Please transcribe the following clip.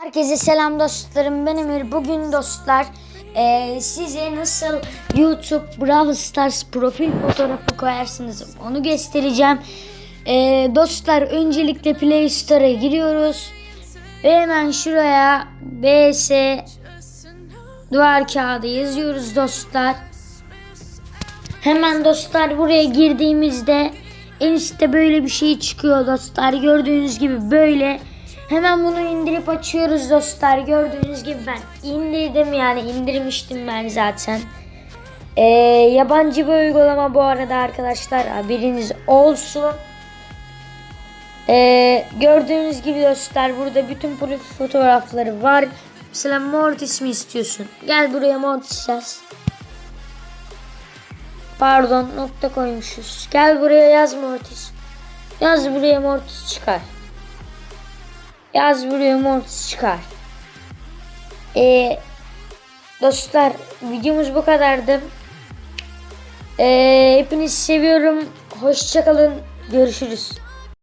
Herkese selam dostlarım. Ben Emir. Bugün dostlar eee, size nasıl YouTube Brawl Stars profil fotoğrafı koyarsınız onu göstereceğim. Eee, dostlar öncelikle Play Store'a giriyoruz. Ve hemen şuraya BS duvar kağıdı yazıyoruz dostlar. Hemen dostlar buraya girdiğimizde en üstte böyle bir şey çıkıyor dostlar. Gördüğünüz gibi böyle. Hemen bunu indirip açıyoruz dostlar. Gördüğünüz gibi ben indirdim yani indirmiştim ben zaten. Ee, yabancı bir uygulama bu arada arkadaşlar haberiniz olsun. Ee, gördüğünüz gibi dostlar burada bütün profil fotoğrafları var. Mesela Mortis mi istiyorsun? Gel buraya Mortis yaz. Pardon nokta koymuşuz. Gel buraya yaz Mortis. Yaz buraya Mortis çıkar. Yaz buraya Mortis çıkar. Ee, dostlar videomuz bu kadardı. Ee, hepinizi seviyorum. Hoşçakalın. Görüşürüz.